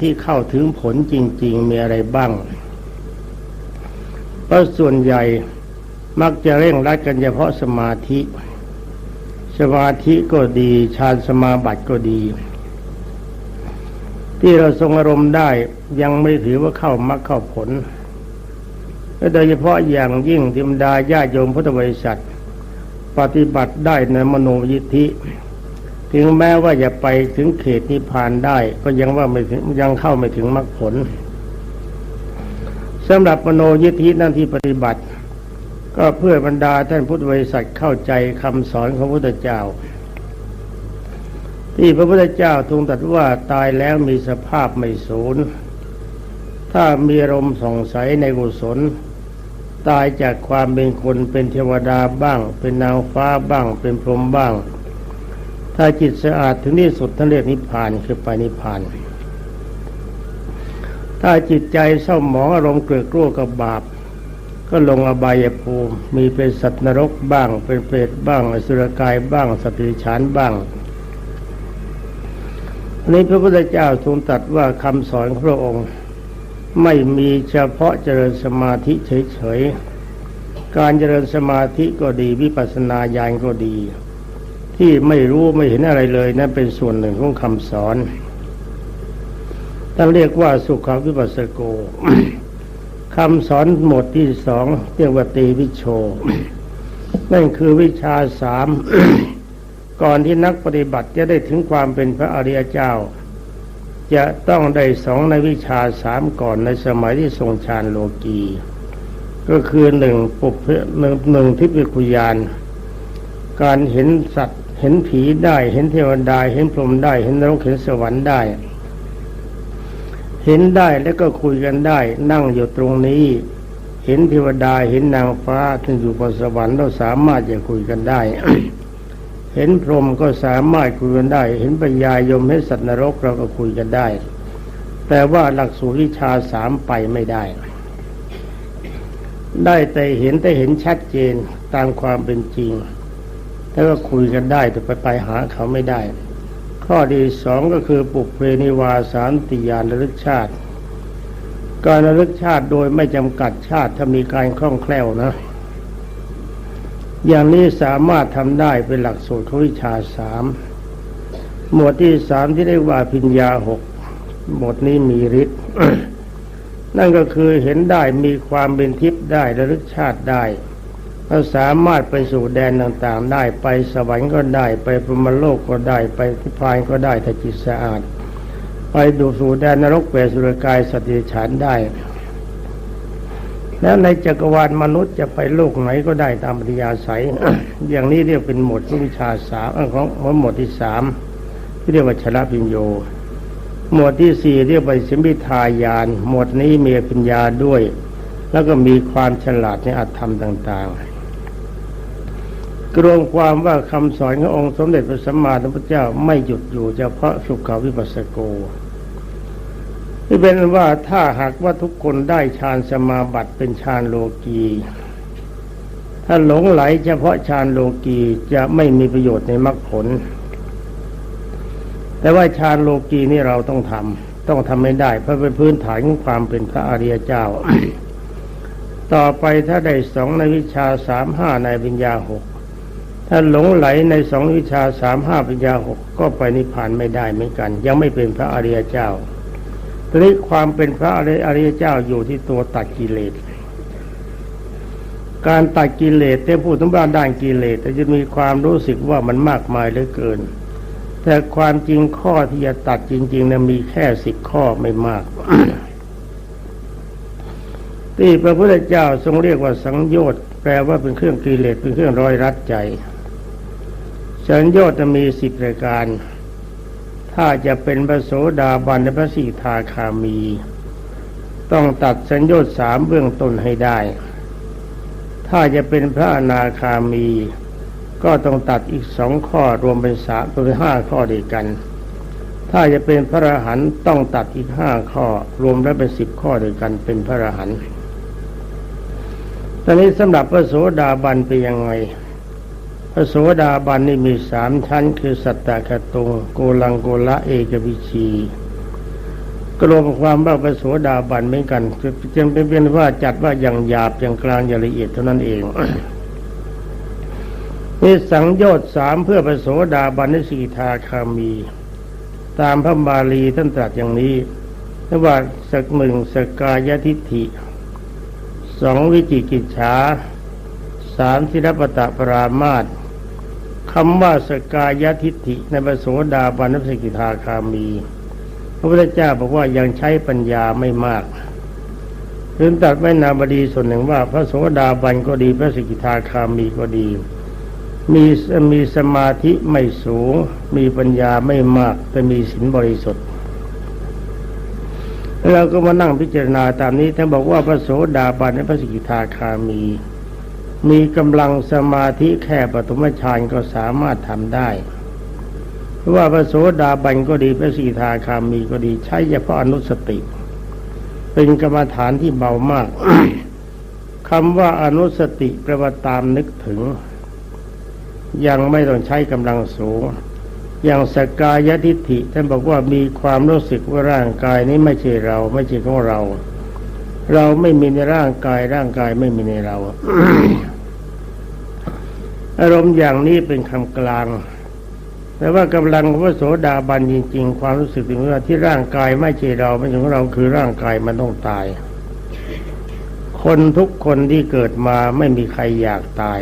ธิเข้าถึงผลจริง ๆ มีอะไรบ้างเพราะส่วนใหญ่มักจะเร่งรัดกันเฉพาะสมาธิ สมาธิก็ดีฌานสมาบัติก็ดี ที่เราทรงอารมณ์ได้ยังไม่ถือว่าเข้ามรรคเข้าผลโดยเฉพาะอย่างยิ่งธรรมดาญาโยมพุทธบริษัท ปฏิบัติได้ในมโนยิทธิ ถึงแม้ว่าจะไปถึงเขตนิพพานได้ ก็ยังว่าไม่ถึงยังเข้าไม่ถึงมรรคผลสำหรับมโนยิทธินั่นที่ปฏิบัติ ก็เพื่อบรรดาท่านพุทธบริษัทเข้าใจคำสอนของพระพุทธเจ้า ที่พระพุทธเจ้าทรงตรัสว่าตายแล้วมีสภาพไม่สูญถ้ามีอารมณ์ส่องใสในกุศล ตายจากความเป็นคนเป็นเทวดาบ้าง เป็นนางฟ้าบ้าง เป็นพรหมบ้าง ถ้าจิตสะอาดถึงที่สุดท่านเรียกนิพพานคือไปนิพพาน ถ้าจิตใจเศร้าหมองอารมณ์เกลือกลัวกับบาป ก็ลงอบายภูมิมีเป็นสัตว์นรกบ้าง เป็นเปรตบ้างอสุรกายบ้างสติฉานบ้างนี้พระพุทธเจ้าทรงตรัสว่าคำสอนของพระองค์ไม่มีเฉพาะเจริญสมาธิเฉยๆ การเจริญสมาธิก็ดีวิปัสสนาญาณก็ดี ที่ไม่รู้ไม่เห็นอะไรเลยนั่นเป็นส่วนหนึ่งของคำสอนท่านเรียกว่าสุขวิปัสสโกคำสอนหมดที่สองเรียกว่าตีวิโช นั่นคือวิชาสาม ก่อนที่นักปฏิบัติจะได้ถึงความเป็นพระอริยเจ้า จะต้องได้สองในวิชาสามก่อนในสมัยที่ทรงฌานโลกี ก็คือหนึ่งปุพหนึ่งหนึ่งทิพยคุยาน การเห็นสัตว์ เห็นผีได้ เห็นเทวดา เห็นพรหมได้ เห็นนรกเห็นสวรรค์ได้ เห็นได้แล้วก็คุยกันได้ นั่งอยู่ตรงนี้ เห็นเทวดา เห็นนางฟ้าที่อยู่บนสวรรค์เราสามารถจะคุยกันได้ เห็นพรหมก็สามารถคุยกันได้ เห็นปัญญายมเห็นสัตว์นรกเราก็คุยกันได้ แต่ว่าหลักสูตรวิชาสามไปไม่ได้ ได้แต่เห็นแต่เห็นชัดเจนตามความเป็นจริง แล้วก็คุยกันได้แต่ไปไปหาเขาไม่ได้ ข้อที่สองก็คือปุกเพนิวาสารติยานระลึกชาติ การระลึกชาติโดยไม่จำกัดชาติถ้ามีการคล่องแคล่วนะ อย่างนี้สามารถทำได้เป็นหลักสูตรวิชาสามหมวดที่สามที่เรียกว่าพิญญาหกหมวดนี้มีฤทธิ์นั่นก็คือเห็นได้มีความเป็นทิพย์ได้ระลึกชาติได้ ก็สามารถไปสู่แดนต่างๆ ได้ไปสวรรค์ก็ได้ไปพรมโลกก็ได้ไปทิพานก็ได้ถ้าจิตสะอาด ไปดูสู่แดนนรกเปรตสุรกายสติฉันได้ แล้วในจักรวาลมนุษย์จะไปโลกไหนก็ได้ตามปฏิยาศัย อย่างนี้เรียกเป็นหมวดวิชาสามของหมวดที่สามที่เรียกว่าชนะพิญโยหมวดที่สี่เรียกว่าสิมิทายาน หมวดนี้มีปัญญาด้วย แล้วก็มีความฉลาดในอัตธรรมต่าง ๆ รวมความว่าคำสอนขององค์สมเด็จพระสัมมาสัมพุทธเจ้าไม่หยุดอยู่เฉพาะสุขาวิปัสสโกที่เป็นว่าถ้าหากว่าทุกคนได้ฌานสมาบัติเป็นฌานโลกีถ้าหลงไหลเฉพาะฌานโลกีจะไม่มีประโยชน์ในมรรคผล แต่ว่าฌานโลกีนี่เราต้องทำต้องทำไม่ได้เพราะเป็นพื้นฐานของความเป็นพระอริยเจ้า ต่อไปถ้าได้สองในวิชาสามห้าในวิญญาหก ถ้าหลงไหลในสองวิชาสามห้าปัญญาหกก็ไปนิพพานไม่ได้เหมือนกัน ยังไม่เป็นพระอริยเจ้าทีนี้ความเป็นพระอริยเจ้าอยู่ที่ตัวตัดกิเลส การตัดกิเลสที่พูดถึงบ้านด้านกิเลสแต่จะมีความรู้สึกว่ามันมากมายเหลือเกิน แต่ความจริงข้อที่จะตัดจริงๆนะมีแค่สิบข้อไม่มากที่พระพุทธเจ้าทรงเรียกว่าสังโยชน์แปลว่าเป็นเครื่องกิเลสเป็นเครื่องร้อยรัดใจ สังโยชน์จะมีสิบรายการ ถ้าจะเป็นพระโสดาบันและพระสีทาคามี ต้องตัดสัญญาสามเบื้องต้นให้ได้ ถ้าจะเป็นพระอนาคามี ก็ต้องตัดอีกสองข้อรวมเป็นสามเป็นห้าข้อเดียวกัน ถ้าจะเป็นพระอรหันต์ต้องตัดอีกห้าข้อรวมแล้วเป็นสิบข้อเดียวกันเป็นพระอรหันต์ตอนนี้สำหรับพระโสดาบันเป็นยังไง พระโสดาบันนี่มีสามชั้น คือสัตตะคตุงโกลังโกละเอกวิชีกรวมความว่าพระโสดาบันเหมือนกันจึงเป็นเป็นว่าจัดว่าอย่างหยาบอย่างกลางอย่างละเอียดเท่านั้นเองนี่สังโยชน์สามเพื่อพระโสดาบันในสีทาคามี ตามพระบาลีท่านตรัสอย่างนี้ว่าสักหนึ่งสกายทิฏฐิสองวิจิกิจฉาสามศิรปตะปรามาต คำว่าสกายทิฏฐิในพระโสดาบันสกิทาคามี พระพุทธเจ้าบอกว่ายังใช้ปัญญาไม่มากถึงตัดไว้นาบดีส่วนหนึ่งว่า พระโสดาบันก็ดีพระสกิทาคามีก็ดี มีมีสมาธิไม่สูง มีปัญญาไม่มากแต่มีศีลบริสุทธิ์เราก็มานั่งพิจารณาตามนี้ท่านบอกว่าพระโสดาบันและพระสกิทาคามี มีกำลังสมาธิแค่ปฐมฌานก็สามารถทำได้เพราะว่าพระโสดาบันก็ดีพระสกิทาคามีก็ดีใช้เฉพาะอนุสติ เป็นกรรมฐานที่เบามากคำว่าอนุสติแปลว่าตามนึกถึง ยังไม่ต้องใช้กำลังสูง อย่างสกายทิฏฐิท่านบอกว่ามีความรู้สึกว่าร่างกายนี้ไม่ใช่เรา ไม่ใช่ของเรา เราไม่มีในร่างกายร่างกายไม่มีในเรา อารมณ์อย่างนี้เป็นคำกลาง แต่ว่ากำลังพระโสดาบันจริง ๆ ความรู้สึกถึงว่าที่ร่างกายไม่ใช่เราไม่ใช่ของเราคือร่างกายมันต้องตาย คนทุกคนที่เกิดมาไม่มีใครอยากตาย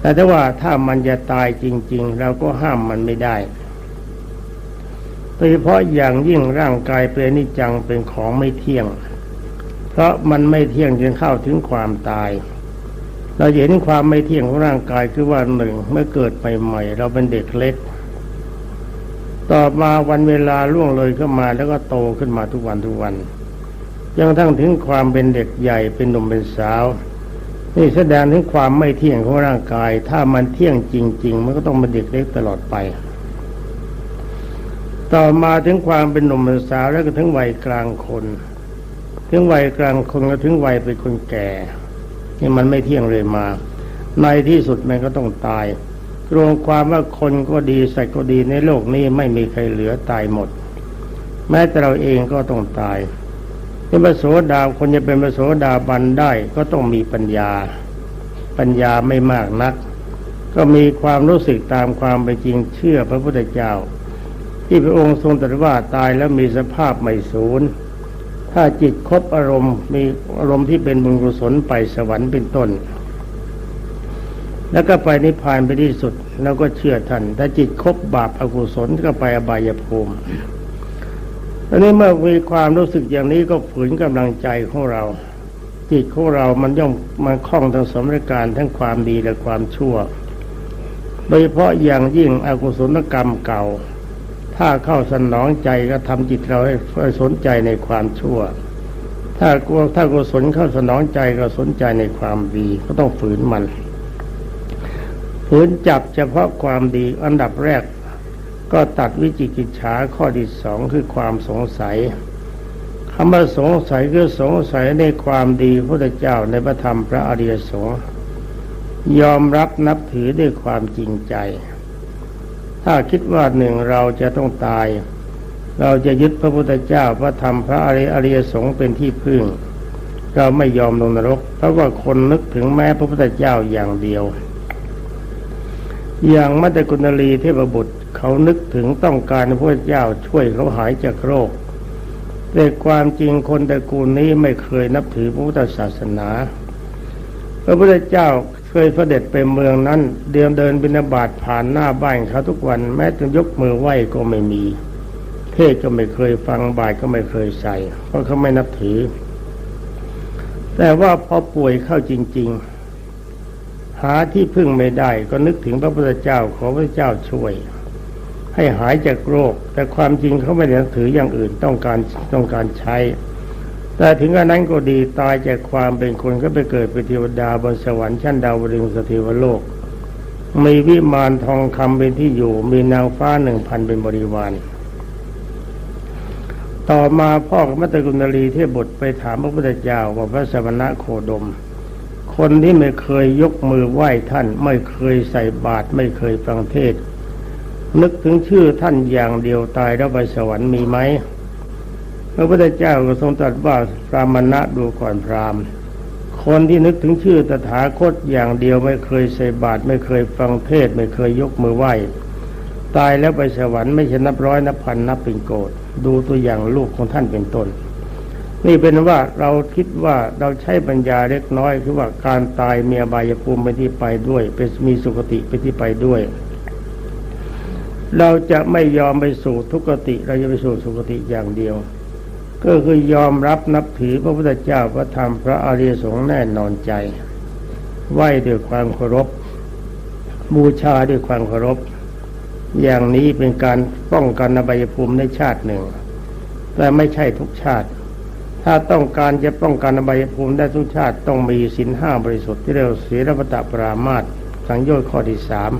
แต่ถ้าว่าถ้ามันจะตายจริง ๆ เราก็ห้ามมันไม่ได้โดยเฉพาะอย่างยิ่งร่างกายเป็นนิจังเป็นของไม่เที่ยง เพราะมันไม่เที่ยงจนเข้าถึงความตาย เราเห็นความไม่เที่ยงของร่างกายคือว่าหนึ่งเมื่อเกิดใหม่ๆเราเป็นเด็กเล็ก ต่อมาวันเวลาล่วงเลยเข้ามาแล้วก็โตขึ้นมาทุกวันทุกวันยังทั้งถึงความเป็นเด็กใหญ่เป็นหนุ่มเป็นสาว นี่แสดงถึงความไม่เที่ยงของร่างกาย ถ้ามันเที่ยงจริง ๆ มันก็ต้องเป็นเด็กเล็กตลอดไป ต่อมาถึงความเป็นหนุ่มเป็นสาวแล้วก็ถึงวัยกลางคน ถึงวัยกลางคนก็ถึงวัยเป็นคนแก่ นี่มันไม่เที่ยงเลยมา ในที่สุดมันก็ต้องตายรวมความว่าคนก็ดีสัตว์ก็ดีในโลกนี้ไม่มีใครเหลือตายหมด แม้แต่เราเองก็ต้องตายเป็นพระโสดาคนจะเป็นพระโสดาบันได้ก็ต้องมีปัญญา ปัญญาไม่มากนัก ก็มีความรู้สึกตามความเป็นจริงเชื่อพระพุทธเจ้า ที่พระองค์ทรงตรัสว่าตายแล้วมีสภาพไม่สูญ ถ้าจิตครบอารมณ์มีอารมณ์ที่เป็นบุญกุศลไปสวรรค์เป็นต้น แล้วก็ไปนิพพานไปที่สุด แล้วก็เชื่อท่านถ้าจิตครบบาปอกุศลก็ไปอบายภูมิอันนี้เมื่อมีความรู้สึกอย่างนี้ก็ฝืนกำลังใจของเรา จิตของเรามันย่อมมันคล้องทั้งสมรการทั้งความดีและความชั่ว โดยเฉพาะอย่างยิ่งอกุศลกรรมเก่า ถ้าเข้าสนองใจก็ทำจิตเราให้สนใจในความชั่ว ถ้ากลัวถ้ากุศลเข้าสนองใจก็สนใจในความดีก็ต้องฝืนมันฝืนจับเฉพาะความดีอันดับแรก ก็ตัดวิจิกิจฉาข้อที่สองคือความสงสัยคำว่าสงสัยคือสงสัยในความดีพระเจ้าในพระธรรมพระอริยสงฆ์ยอมรับนับถือด้วยความจริงใจ ถ้าคิดว่าหนึ่งเราจะต้องตาย เราจะยึดพระพุทธเจ้าพระธรรมพระอริยสงฆ์เป็นที่พึ่ง เราไม่ยอมลงนรก เพราะว่าคนนึกถึงแม้พระพุทธเจ้าอย่างเดียว อย่างมัตตกุณลีเทพบุตรเขานึกถึงต้องการพระเจ้าช่วยเขาหายจากโรคแต่ความจริงคนตระกูลนี้ไม่เคยนับถือพระพุทธศาสนา พระพุทธเจ้า เคยเสด็จไปเมืองนั้น เดินเดินบินาบาตผ่านหน้าบ้านเขาทุกวันแม้จะยกมือไหว้ก็ไม่มี เทศก็ไม่เคยฟังบาตก็ไม่เคยใส่ เพราะเขาไม่นับถือ แต่ว่าพอป่วยเข้าจริง ๆ หาที่พึ่งไม่ได้ก็นึกถึงพระพุทธเจ้าขอพระเจ้าช่วย ให้หายจากโรค แต่ความจริงเขาไม่ได้นับถืออย่างอื่นต้องการต้องการใช้ แต่ถึงกระนั้นก็ดีตายจากความเป็นคนก็ไปเกิดเป็นเทวดาบนสวรรค์ชั้นดาวดึงสถิวโลก มีวิมานทองคำเป็นที่อยู่ มีนางฟ้าหนึ่งพันเป็นบริวาร ต่อมาพ่อมัตตกุณลีเทพบุตรไปถามพระพุทธเจ้าว่าพระสมณะโคดม คนที่ไม่เคยยกมือไหว้ท่าน ไม่เคยใส่บาตรไม่เคยฟังเทศนึกถึงชื่อท่านอย่างเดียวตายแล้วไปสวรรค์มีไหม ระพุทธเจ้าก็ทรงตรัสว่าพรามณะดูก่อนพรามคนที่นึกถึงชื่อตถาคตอย่างเดียวไม่เคยใส่บาตรไม่เคยฟังเทศ ไม่เคยยกมือไหว้ตายแล้วไปสวรรค์ไม่ใช่นับร้อยนับพันนับเป็นโกดดูตัวอย่างลูกของท่านเป็นต้น นี่เป็นว่าเราคิดว่าเราใช้ปัญญาเล็กน้อยคือว่าการตายมีอบายภูมิเป็นที่ไปด้วยเป็นมีสุคติเป็นที่ไปด้วย เราจะไม่ยอมไปสู่ทุกติ เราจะไปสู่สุคติอย่างเดียว ก็คือยอมรับนับถือพระพุทธเจ้าพระธรรมพระอริยสงฆ์แน่นอนใจ ไหว้ด้วยความเคารพ บูชาด้วยความเคารพ อย่างนี้เป็นการป้องกันอบายภูมิในชาติหนึ่ง แต่ไม่ใช่ทุกชาติ ถ้าต้องการจะป้องกันอบายภูมิได้ทุกชาติต้องมีศีลห้าบริสุทธิ์ที่เรียกว่าศีลปตปรามาตสังโยชน์ข้อที่สาม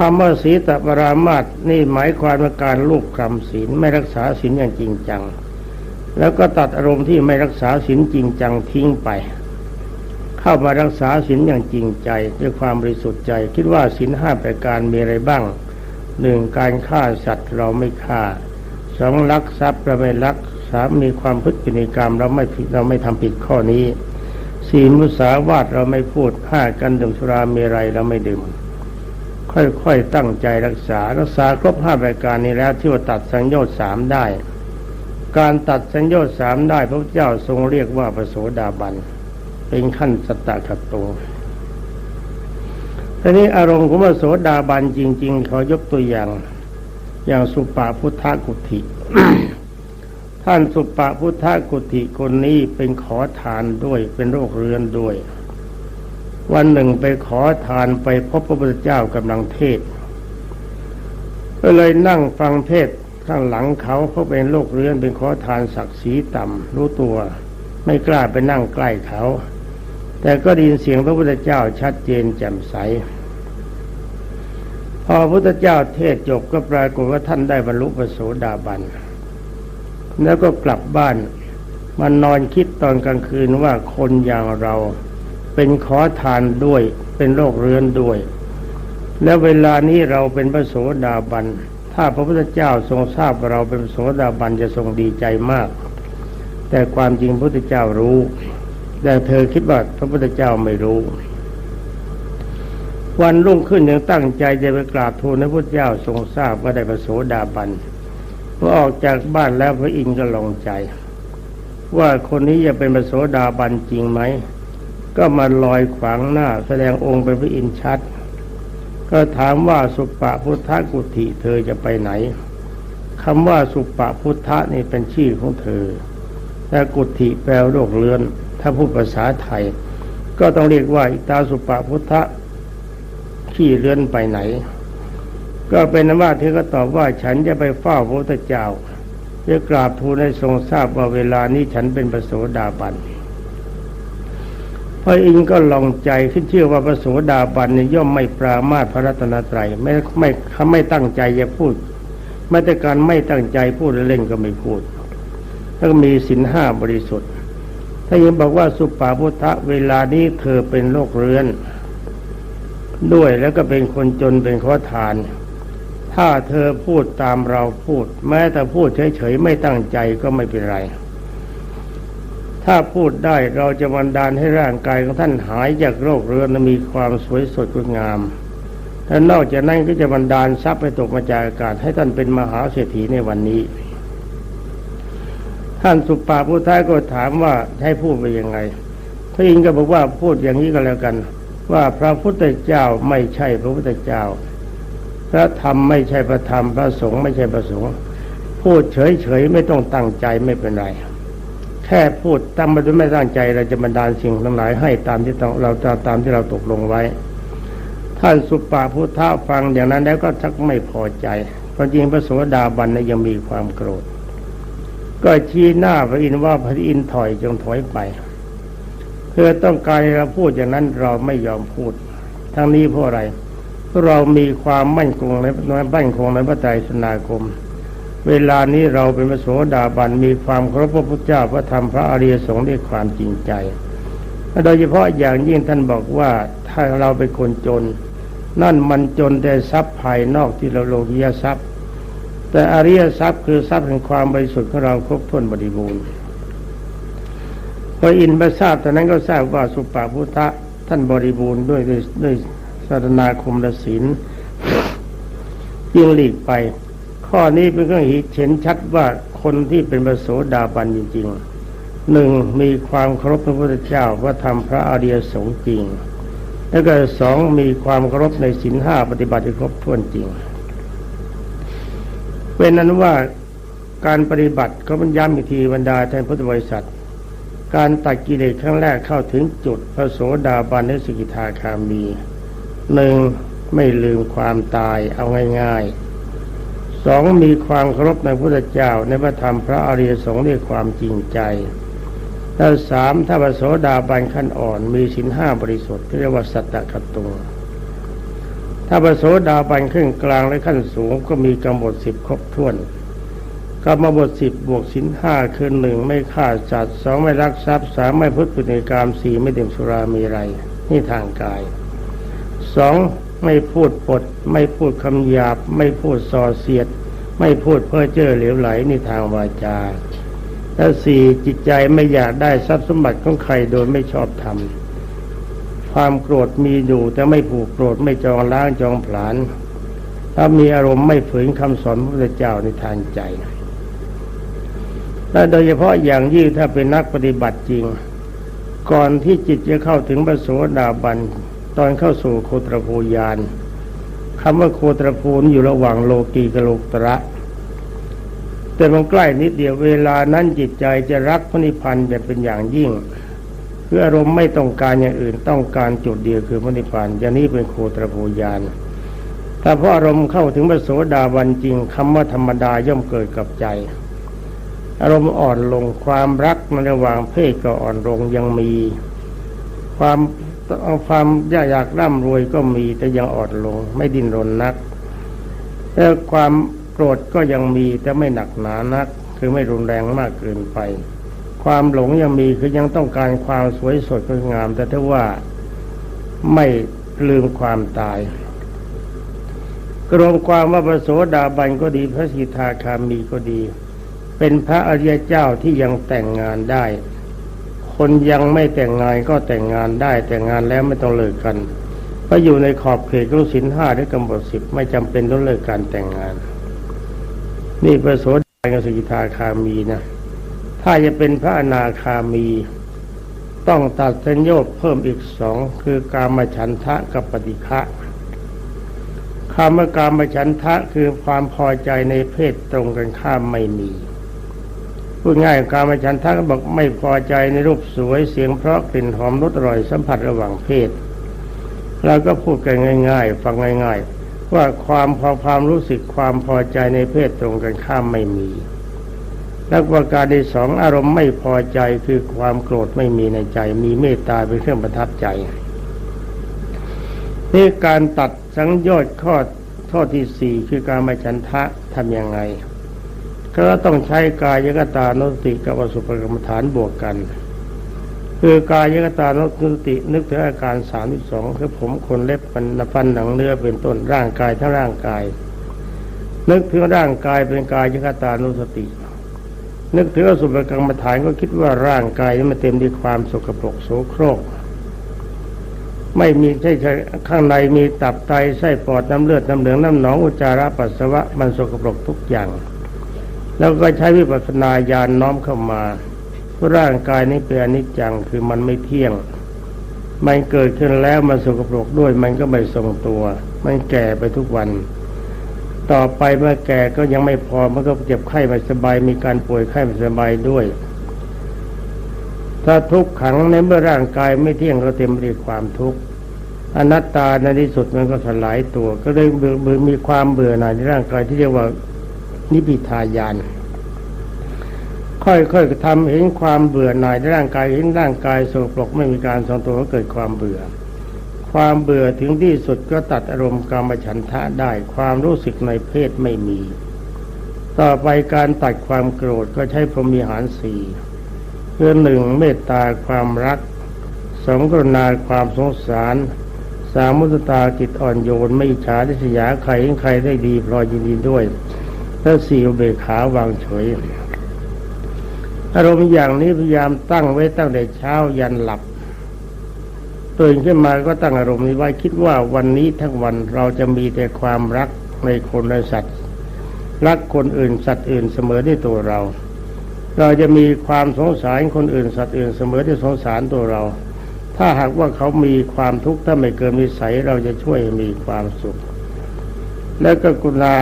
คำว่าศีตปรามาตนี่หมายความว่าการลูกคำศีลไม่รักษาศีลอย่างจริงจัง แล้วก็ตัดอารมณ์ที่ไม่รักษาศีลจริงจังทิ้งไป เข้ามารักษาศีลอย่างจริงใจ ด้วยความบริสุทธิ์ใจ คิดว่าศีลห้าประการมีอะไรบ้างหนึ่งการฆ่าสัตว์เราไม่ฆ่าสองลักทรัพย์เราไม่ลักสามมีความพฤติกรรมเราไม่ผิดเราไม่ทำผิดข้อนี้สี่มุสาวาทเราไม่พูดห้ากันดื่มสุราเมรัยเราไม่ดื่ม ค่อยๆตั้งใจรักษารักษาครบห้ารายการนี้แล้วที่ว่าตัดสังโยชน์สามได้ การตัดสังโยชน์สามได้พระเจ้าทรงเรียกว่าปโสดาบัน เป็นขั้นสตตขัตโตทีนี้อารมณ์ของพระโสดาบันจริงๆขอยกตัวอย่าง อย่างสุปาพุทธกุติท่านสุปาพุทธกุติคนนี้เป็นขอทานด้วยเป็นโรคเรื้อนด้วย วันหนึ่งไปขอทานไปพบพระพุทธเจ้ากำลังเทศก็เลยนั่งฟังเทศข้างหลังเขาเขาเป็นโรคเรื้อนเป็นขอทานศักดิ์ศรีต่ำรู้ตัว ไม่กล้าไปนั่งใกล้เขา แต่ก็ได้ยินเสียงพระพุทธเจ้าชัดเจนแจ่มใส พอพระพุทธเจ้าเทศจบก็ปรากฏว่าท่านได้บรรลุปโสดาบัน แล้วก็กลับบ้านมานอนคิดตอนกลางคืนว่าคนอย่างเรา เป็นขอทานด้วย เป็นโรคเรื้อนด้วย แล้วเวลานี้เราเป็นพระโสดาบัน ถ้าพระพุทธเจ้าทรงทราบเราเป็นโสดาบันจะทรงดีใจมาก แต่ความจริงพระพุทธเจ้ารู้ แต่เธอคิดว่าพระพุทธเจ้าไม่รู้วันรุ่งขึ้นยังตั้งใจจะไปกราบทูลพระพุทธเจ้าทรงทราบว่าได้พระโสดาบันพอออกจากบ้านแล้วพระอินทร์ก็ลงใจ ว่าคนนี้จะเป็นพระโสดาบันจริงไหม ก็มาลอยขวางหน้า แสดงองค์เป็นพระอินทร์ชัด ก็ถามว่าสุปะพุทธกุติเธอจะไปไหนคำว่าสุปะพุทธนี่เป็นชื่อของเธอแต่กุติแปลโรคเรือน ถ้าพูดภาษาไทย ก็ต้องเรียกว่าอิตาสุปะพุทธขี้เรือนไปไหน ก็เป็นนว่าเธอก็ตอบว่าฉันจะไปเฝ้าพระพุทธเจ้าจะกราบทูลให้ทรงทราบว่าเวลานี้ฉันเป็นพระโสดาบัน ระอินก็ลองใจขึ้นเชื่อว่าพระโสดาบันเนี่ยย่อมไม่ปรามาสพระรัตนตรัยไม่ไม่ไม่ตั้งใจจะพูดไม่แต่การไม่ตั้งใจพูดเล่นก็ไม่พูดต้องมีศีลห้าบริสุทธิ์ ถ้ายังบอกว่าสุปาพุทธะเวลานี้เธอเป็นโรคเรื้อน ด้วยแล้วก็เป็นคนจนเป็นขอทาน ถ้าเธอพูดตามเราพูด แม้แต่พูดเฉยๆไม่ตั้งใจก็ไม่เป็นไร ถ้าพูดได้เราจะบันดาลให้ร่างกายของท่านหายจากโรคเรื้อนและมีความสวยสดงดงามและนอกจากนั้นก็จะบันดาลทรัพย์ให้ตกมาจากอากาศให้ท่านเป็นมหาเศรษฐีในวันนี้ ท่านสุปาพุทธะก็ถามว่าให้พูดไปยังไงพระอินทร์ก็บอกว่าพูดอย่างนี้ก็แล้วกัน ว่าพระพุทธเจ้าไม่ใช่พระพุทธเจ้า พระธรรมไม่ใช่พระธรรมพระสงฆ์ไม่ใช่พระสงฆ์พูดเฉยๆไม่ต้องตั้งใจไม่เป็นไร แค่พูดตั้งมาด้วยไม่ตั้งใจเราจะบันดาลสิ่งทั้งหลายให้ตามที่เราตามที่เราตกลงไว้ ท่านสุปาพุทธะฟังอย่างนั้นแล้วก็ชักไม่พอใจเพราะจริงพระโสดาบันนะยังมีความโกรธ ก็ชี้หน้าพระอินทร์ว่าพระอินทร์ถอยจงถอยไปเพื่อต้องการให้เราพูดอย่างนั้นเราไม่ยอมพูด ทั้งนี้เพราะอะไรเพราะเรามีความมั่นคงในมั่นคงในพระไตรสนาคม เวลานี้เราเป็นพระโสดาบันมีความเคารพพระพุทธเจ้าพระธรรมพระอริยสงฆ์ด้วยความจริงใจโดยเฉพาะอย่างยิ่งท่านบอกว่าถ้าเราเป็นคนจน นั่นมันจนแต่ทรัพย์ภายนอกที่เราโลกียทรัพย์ แต่อริยทรัพย์คือทรัพย์แห่งความบริสุทธิ์ของเราครบถ้วนบริบูรณ์พออินทร์มาทราบตอนนั้นก็ทราบว่าสุปาพุทธะท่านบริบูรณ์ด้วยด้วยด้วยสารนาคมและศีลยิ่งหลีกไป ข้อนี้เป็นเครื่องเห็นชัดว่าคนที่เป็นพระโสดาบันจริงๆหนึ่งมีความเคารพพระพุทธเจ้าว่าทำพระอริยสงฆ์จริง แล้วก็สองมีความเคารพในศีลห้าปฏิบัติครบถ้วนจริง เป็นนั้นว่าการปฏิบัติเขาบรรย้ำอีกทีบรรดาท่านพุทธบริษัท การตัดกิเลสครั้งแรกเข้าถึงจุดพระโสดาบันในสกิทาคามีหนึ่งไม่ลืมความตายเอาง่าย ๆ สองมีความเคารพในพระพุทธเจ้าในพระธรรมพระอริยสงฆ์ด้วยความจริงใจแล้วสามถ้าพระโสดาบันขั้นอ่อนมีสินห้าบริสุทธิ์เรียกว่าสัตตะกตตุงถ้าพระโสดาบันขึ้นกลางและขั้นสูงก็มีกำหนดสิบครบถ้วนกรรมบทสิบบวกสินห้าคือหนึ่งไม่ฆ่าสัตว์สองไม่รักทรัพย์สามไม่พูดปฏิกรรมสี่ไม่ดื่มสุรามีไร นี่ทางกายสอง ไม่พูดปด ไม่พูดคำหยาบ ไม่พูดส่อเสียด ไม่พูดเพ้อเจ้อเหลวไหลในทางวาจาและสี่จิตใจไม่อยากได้ทรัพย์สมบัติของใครโดยไม่ชอบทำความโกรธมีอยู่แต่ไม่ผูกโกรธไม่จองล้างจองผลาญถ้ามีอารมณ์ไม่ฝืนคำสอนพระพุทธเจ้าในทางใจและโดยเฉพาะอย่างยิ่งถ้าเป็นนักปฏิบัติจริง ก่อนที่จิตจะเข้าถึงพระโสดาบัน ตอนเข้าสู่โคตรภูยานคำว่าโคตรภูนอยู่ระหว่างโลกีกับโลกตระ แต่มันใกล้นิดเดียวเวลานั้นจิตใจจะรักพระนิพพานจะเป็นอย่างยิ่งคืออารมณ์ไม่ต้องการอย่างอื่นต้องการจุดเดียวคือพระนิพพานอย่างนี้เป็นโคตรภูยานถ้าพระอารมณ์เข้าถึงพระโสดาบันจริงคำว่าธรรมดาย่อมเกิดกับใจ อารมณ์อ่อนลงความรักในระหว่างเพศก็อ่อนลงยังมี ความ เอาความอยากอยากร่ำรวยก็มีแต่ยังอ่อนลง ไม่ดิ้นรนนักแล้วความโกรธก็ยังมีแต่ไม่หนักหนานัก คือไม่รุนแรงมากเกินไป ความหลงยังมีคือยังต้องการความสวยสดงดงาม แต่ถ้าว่าไม่ลืมความตายกรวมความว่าพระโสดาบันก็ดีพระสิทธาคามีก็ดี เป็นพระอริยเจ้าที่ยังแต่งงานได้ คนยังไม่แต่งงานก็แต่งงานได้แต่งงานแล้วไม่ต้องเลิกกันเพราะอยู่ในขอบเขตของศีลห้าและกำหนดสิบไม่จำเป็นต้องเลิกการแต่งงาน นี่พระโสดาบันกับสกิทาคามีนะถ้าจะเป็นพระอนาคามี ต้องตัดสัญญาเพิ่มอีกสองคือการมาฉันทะกับปฏิฆะคำว่าการมาฉันทะคือความพอใจในเพศตรงกันข้ามไม่มี พูดง่ายการมาฉันทะก็บอกไม่พอใจในรูปสวยเสียงเพราะกลิ่นหอมรสอร่อยสัมผัสระหว่างเพศเราก็พูดกันง่าย ๆ ฟังง่าย ๆ ว่าความพอความรู้สึกความพอใจในเพศตรงกันข้ามไม่มีแล้วประการที่สองอารมณ์ไม่พอใจคือความโกรธไม่มีในใจ มีเมตตาเป็นเครื่องประทับใจนี่การตัดสังโยชน์ข้อข้อที่สี่คือการมาฉันทะทำยังไง ก็ต้องใช้กายกตานุสติกับอสุภกรรมฐานบวกกัน คือกายกตานุสตินึกถึงอาการสามที่สองคือผมขนเล็บฟันฟันหนังเนื้อเป็นต้นร่างกายทั้งร่างกาย นึกถึงร่างกายเป็นกายกตานุสติ นึกถึงอสุภกรรมฐานก็คิดว่าร่างกายนี้มันเต็มด้วยความสกปรกโสโครกไม่มีใช่ใช่ข้างในมีตับไตไส้ปอดน้ำเลือดน้ำเหลืองน้ำหนองอุจจาระปัสสาวะมันสกปรกทุกอย่าง แล้วก็ใช้วิปัสสนาญาณน้อมเข้ามาร่างกายนี้เป็นอนิจจังคือมันไม่เที่ยง มันเกิดขึ้นแล้วมันสกปรกด้วย มันก็ไม่ทรงตัว มันแก่ไปทุกวัน ต่อไปเมื่อแก่ก็ยังไม่พอมันก็เจ็บไข้ไม่สบาย มีการป่วยไข้ไม่สบายด้วย ถ้าทุกขังในเมื่อร่างกายไม่เที่ยงก็เต็มไปด้วยความทุกข์อนัตตาในที่สุดมันก็สลายตัว ก็เลยเบื่อมีความเบื่อหน่ายในร่างกายที่เรียกว่า นิพิทายาน ค่อยๆทำเห็นความเบื่อหน่ายในร่างกายเห็นร่างกายโสปรกไม่มีการทรงตัวก็เกิดความเบื่อ ความเบื่อถึงที่สุดก็ตัดอารมณ์กรรมฉันทะได้ ความรู้สึกในเพศไม่มี ต่อไปการตัดความโกรธก็ใช้พรหมีหารสี่คือหนึ่งเมตตาความรักสองกรุณาความสงสารสามุตตาจิตอ่อนโยนไม่ฉาทิษยาใครใครได้ดีพลอยยินดีด้วย และสี่อุเบกขาวางเฉย อารมณ์อย่างนี้พยายามตั้งไว้ตั้งแต่เช้ายันหลับตื่นขึ้นมาก็ตั้งอารมณ์นี้ไว้คิดว่าวันนี้ทั้งวันเราจะมีแต่ความรักในคนและสัตว์ รักคนอื่นสัตว์อื่นเสมอที่ตัวเรา เราจะมีความสงสารคนอื่นสัตว์อื่นเสมอที่สงสารตัวเรา ถ้าหากว่าเขามีความทุกข์ถ้าไม่เกินวิสัยเราจะช่วยมีความสุข และก็กุณา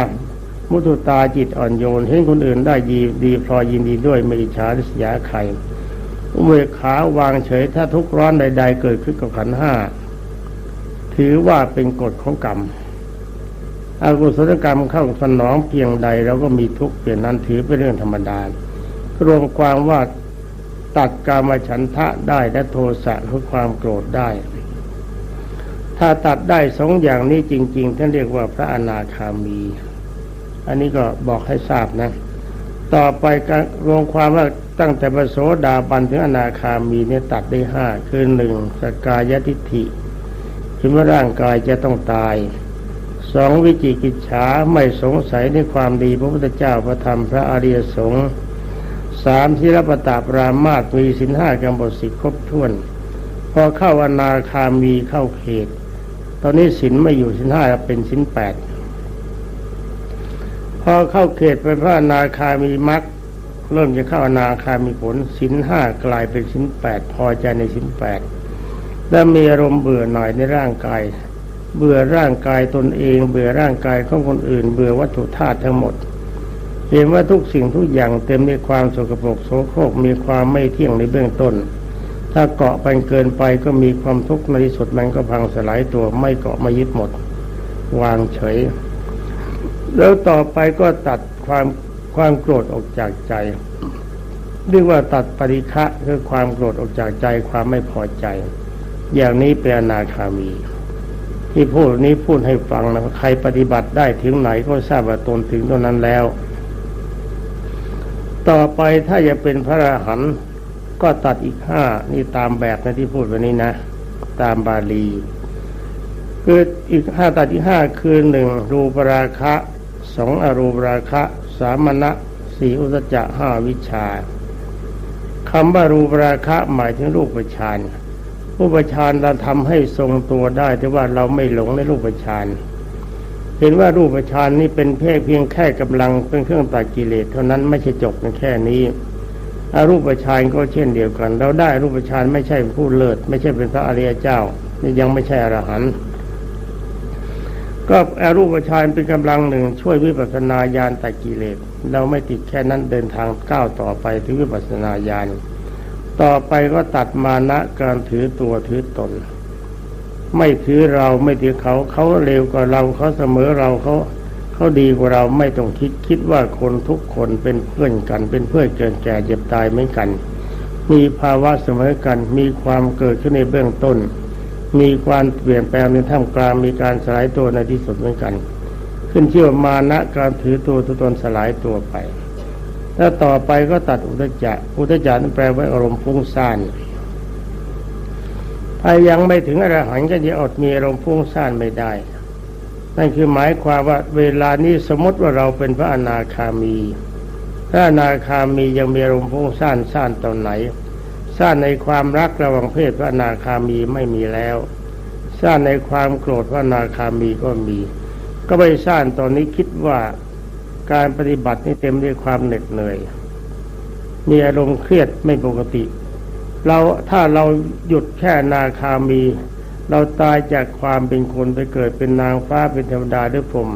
มุตุตาจิตอ่อนโยนเห็นคนอื่นได้ดีดีพลอยยินดีด้วยไม่อิจฉาริษยาใครอุเบกขาวางเฉยถ้าทุกร้อนใด ๆ เกิดขึ้นกับขันห้าถือว่าเป็นกฎของกรรมอากุศลกรรมเข้าสนองเพียงใดเราก็มีทุกข์เปลี่ยนนั้นถือเป็นเรื่องธรรมดารวมความว่าตัดกามฉันทะได้และโทสะคือความโกรธได้ ถ้าตัดได้สองอย่างนี้จริง ๆ ท่านเรียกว่าพระอนาคามี อันนี้ก็บอกให้ทราบนะ ต่อไปการรวมความว่าตั้งแต่ปโสดาบันถึงอนาคามีเนี่ยตัดได้ห้าคือหนึ่งสกายทิฏฐิคิดว่าร่างกายจะต้องตายสองวิจิกิจฉาไม่สงสัยในความดีพระพุทธเจ้าพระธรรมพระอริยสงฆ์สามที่รับประตาปรามาตมีสินห้ากำบทสิครบถ้วน พอเข้าอนาคามีเข้าเขต ตอนนี้สินไม่อยู่สินห้าเป็นสินแปด พอเข้าเขตไปพระนาคามีมรรคเริ่มจะเข้าอนาคามีผลสินห้ากลายเป็นสินแปดพอใจในสินแปดและมีอารมณ์เบื่อหน่อยในร่างกาย เบื่อร่างกายตนเอง เบื่อร่างกายของคนอื่น เบื่อวัตถุธาตุทั้งหมด เห็นว่าทุกสิ่งทุกอย่างเต็มด้วยความสกปรกโสโครกมีความไม่เที่ยงในเบื้องต้น ถ้าเกาะไปเกินไปก็มีความทุกข์ในที่สุดมันก็พังสลายตัวไม่เกาะไม่ยึดหมด วางเฉย แล้วต่อไปก็ตัดความความโกรธออกจากใจ เรียกว่าตัดปริฆะคือความโกรธออกจากใจความไม่พอใจ อย่างนี้เป็นอนาคามี ที่พูดนี้พูดให้ฟังนะใครปฏิบัติได้ถึงไหนก็ทราบว่าตนถึงตรงนั้นแล้ว ต่อไปถ้าจะเป็นพระอรหันต์ก็ตัดอีกห้านี่ตามแบบนะที่พูดวันนี้นะ ตามบาลีคืออีกห้าตัดอีกห้าคือหนึ่งรูปราคะ สองอรูปราคะ สามณะสี่อุตจะห้าวิชาคำว่ารูปราคะหมายถึงรูปฌานรูปฌานเราทำให้ทรงตัวได้แต่ว่าเราไม่หลงในรูปฌานเห็นว่ารูปฌานนี้เป็นเพียงเพียงแค่กำลังเป็นเครื่องตัดกิเลสเท่านั้นไม่ใช่จบแค่นี้อารูปฌานก็เช่นเดียวกัน เราได้รูปฌานไม่ใช่ผู้เลิศ ไม่ใช่เป็นพระอริยเจ้านี่ยังไม่ใช่อรหันต์ ก็อรูปฌานเป็นกำลังหนึ่ง ช่วยวิปัสสนาญาณตัดกิเลสเราไม่ติดแค่นั้นเดินทางก้าวต่อไปถึงวิปัสสนาญาณต่อไปก็ตัดมานะการถือตัวถือตน ไม่ถือเราไม่ถือเขาเขาเร็วกว่าเราเขาเสมอเราเขาเขาดีกว่าเราไม่ต้องคิดคิดว่าคนทุกคนเป็นเพื่อนกัน เป็นเพื่อนเกิดแก่เจ็บตายเหมือนกัน มีภาวะเสมอกันมีความเกิดขึ้นในเบื้องต้น มีความเปลี่ยนแปลงในท่ามกลางมีการสลายตัวในที่สุดเหมือนกัน ขึ้นเชื่อมานะการถือตัวตัวตนสลายตัวไปแล้วต่อไปก็ตัดอุตจักอุตจักนั่นแปลว่าอารมณ์ฟุ้งซ่านถ้ายังไม่ถึงอรหันต์ก็จะอดมีอารมณ์ฟุ้งซ่านไม่ได้นั่นคือหมายความว่าเวลานี้สมมติว่าเราเป็นพระอนาคามี พระอนาคามียังมีอารมณ์ฟุ้งซ่านซ่านตอนไหน ซ่านในความรักระหว่างเพศพระนาคามีไม่มีแล้วซ่านในความโกรธพระนาคามีก็มี ก็ไปซ่านตอนนี้คิดว่าการปฏิบัตินี่เต็มด้วยความเหน็ดเหนื่อย มีอารมณ์เครียดไม่ปกติ เราถ้าเราหยุดแค่นาคามี เราตายจากความเป็นคนไปเกิดเป็นนางฟ้าเป็นเทวดาด้วยผม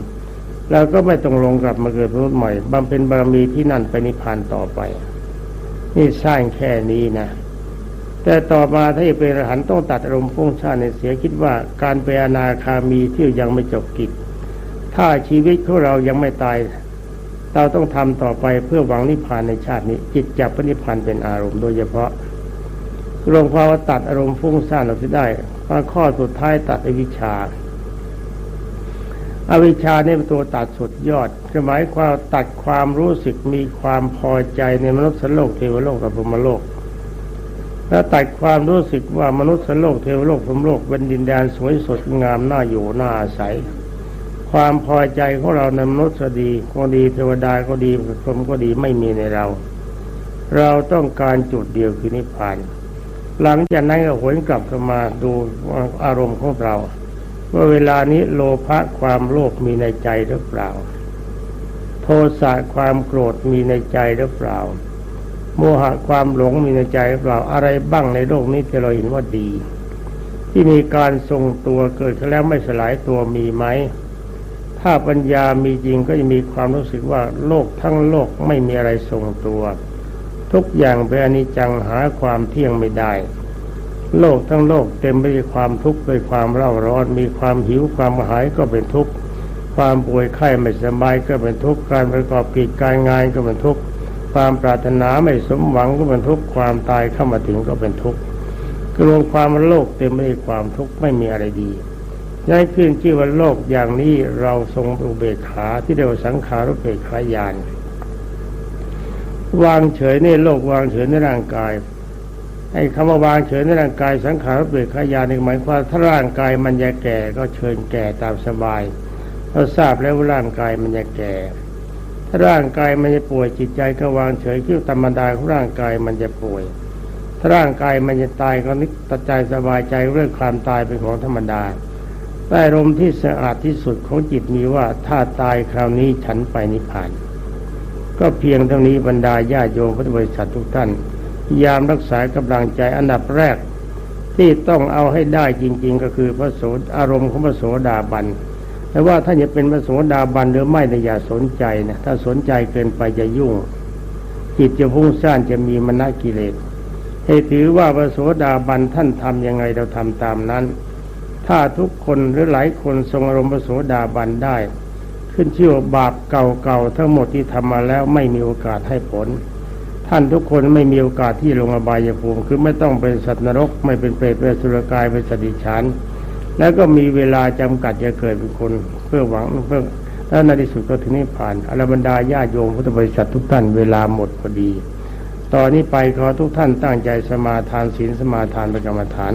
เราก็ไม่ต้องลงกลับมาเกิดมนุษย์ใหม่บำเพ็ญบารมีที่นั่นไปนิพพานต่อไป นี่สร้างแค่นี้นะ แต่ต่อมาถ้าจะเป็นอรหันต้องตัดอารมณ์ฟุ้งซ่านในเสียคิดว่าการเป็นอนาคามีที่ยังไม่จบกิจ ถ้าชีวิตของเรายังไม่ตาย เราต้องทำต่อไปเพื่อหวังนิพพานในชาตินี้ จิตจับนิพพานเป็นอารมณ์โดยเฉพาะหลวงพ่อตัดอารมณ์ฟุ้งซ่านออกไปได้มาข้อสุดท้ายตัดอวิชชาอาวิชชาเนี่ยเป็นตัวตัดสุดยอดหมายความตัดความรู้สึกมีความพอใจในมนุษย์สโลกเทวโลกกับพรมโลก และตัดความรู้สึกว่ามนุษย์โลกเทวโลกพรมโลกเป็นดินแดนสวยสดงามน่าอยู่น่าอาศัย ความพอใจของเราในมนุษย์ดีก็ดีเทวดาก็ดีพรหมก็ดีไม่มีในเรา เราต้องการจุดเดียวคือนิพพาน หลังจากนั้นก็หวนกลับเข้ามาดูอารมณ์ของเรา ว่าเวลานี้โลภะความโลภมีในใจหรือเปล่า โทสะความโกรธมีในใจหรือเปล่า โมหะความหลงมีในใจหรือเปล่าอะไรบ้างในโลกนี้ที่เราเห็นว่าดี ที่มีการทรงตัวเกิดขึ้นแล้วไม่สลายตัวมีไหมถ้าปัญญามีจริงก็จะมีความรู้สึกว่าโลกทั้งโลกไม่มีอะไรทรงตัว ทุกอย่างเป็นอนิจจังหาความเที่ยงไม่ได้ โลกทั้งโลกเต็มไปด้วยความทุกข์ด้วยความเร่าร้อน มีความหิวความหายก็เป็นทุกข์ความป่วยไข้ไม่สบายก็เป็นทุกข์การประกอบกิจการงานก็เป็นทุกข์ ความปรารถนาไม่สมหวังก็เป็นทุกข์ความตายเข้ามาถึงก็เป็นทุกข์รวมความโลกเต็มไปด้วยความทุกข์ไม่มีอะไรดีย้ายขึ้นชื่อว่าโลกอย่างนี้เราทรงอุเบกขาที่เรียกว่าสังขารุเบกขายานวางเฉยในโลกวางเฉยในร่างกายไอ้คำว่าวางเฉยในร่างกายสังขารเบกขายานี่หมายความถ้าร่างกายมันจะแก่ก็เชิญแก่ตามสบายเราทราบแล้วว่าร่างกายมันจะแก่ ร่างกายมันจะป่วยจิตใจก็วางเฉยคือธรรมดาของร่างกายมันจะป่วยถ้าร่างกายมันจะตายก็นึกตัดใจสบายใจเรื่องความตายเป็นของธรรมดาแต่ลมที่สะอาดที่สุดของจิตมีว่าถ้าตายคราวนี้ฉันไปนิพพาน ก็เพียงเท่านี้บรรดาญาโยมพุทธบริษัททุกท่าน ยามรักษากำลังใจอันดับแรกที่ต้องเอาให้ได้จริง ๆ ก็คือพระโสดอารมณ์ของพระโสดาบัน แต่ว่าถ้าจะเป็นพระโสดาบันหรือไม่แต่อย่าสนใจนะถ้าสนใจเกินไปจะยุ่ง จิตจะพุ่งซ่านจะมีมณกิเลสให้ถือว่าพระโสดาบันท่านทำยังไงเราทำตามนั้น ถ้าทุกคนหรือหลายคนทรงอารมณ์พระโสดาบันได้ ขึ้นชื่อว่าบาปเก่าๆทั้งหมดที่ทำมาแล้วไม่มีโอกาสให้ผล ท่านทุกคนไม่มีโอกาสที่ลงอบายภูมิคือไม่ต้องเป็นสัตว์นรก ไม่เป็นเปรตเป็นสุรกายเป็นสติฉัน แล้วก็มีเวลาจำกัดจะเกิดเป็นคนเพื่อหวังเพื่อแล้วในที่สุดก็ถึงนิพพานอรบรรดาญาโยมพุทธบริษัททุกท่านเวลาหมดพอดี ตอนนี้ไปขอทุกท่านตั้งใจสมาทานศีลสมาทานประกรรมฐาน